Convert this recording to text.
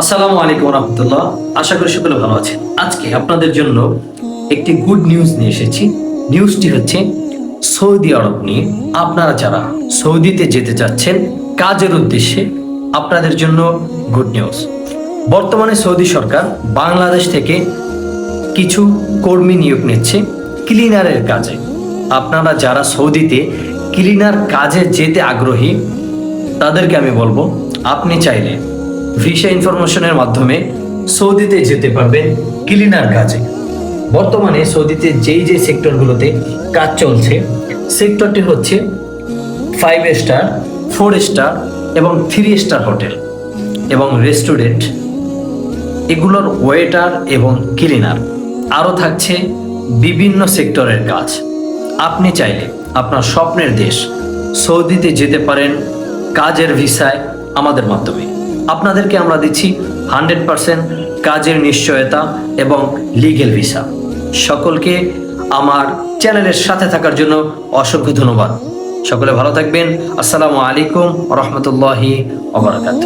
আসসালামু আলাইকুম রহমতুল্লাহ। আশা করি সকলে ভালো আছেন। আজকে আপনাদের জন্য একটি গুড নিউজ নিয়ে এসেছি। নিউজটি হচ্ছে সৌদি আরব নিয়ে। আপনারা যারা সৌদিতে যেতে চাচ্ছেন, কাজের উদ্দেশ্যে আপনাদের জন্য গুড নিউজ। বর্তমানে সৌদি সরকার বাংলাদেশ থেকে কিছু কর্মী নিয়োগ নিচ্ছে ক্লিনারের কাজে। আপনারা যারা সৌদিতে ক্লিনার কাজে যেতে আগ্রহী, তাদেরকে আমি বলব, আপনি চাইলে ভিসা ইনফরমেশনের মাধ্যমে সৌদিতে যেতে পারবেন ক্লিনার কাজে। বর্তমানে সৌদিতে যেই যে সেক্টরগুলোতে কাজ চলছে, সেক্টরটি হচ্ছে ফাইভ স্টার ফোর স্টার এবং থ্রি স্টার হোটেল এবং রেস্টুরেন্ট এগুলোর ওয়েটার এবং ক্লিনার আরও থাকছে বিভিন্ন সেক্টরের কাজ। আপনি চাইলে আপনার স্বপ্নের দেশ সৌদিতে যেতে পারেন কাজের ভিসায় আমাদের মাধ্যমে। আপনাদেরকে আমরা দিচ্ছি হান্ড্রেড পারসেন্ট কাজের নিশ্চয়তা এবং লিগেল ভিসা। সকলকে আমার চ্যানেলের সাথে থাকার জন্য অসংখ্য ধন্যবাদ। সকলে ভালো থাকবেন। আসসালামু আলাইকুম রহমতুল্লাহি অবরাকাত.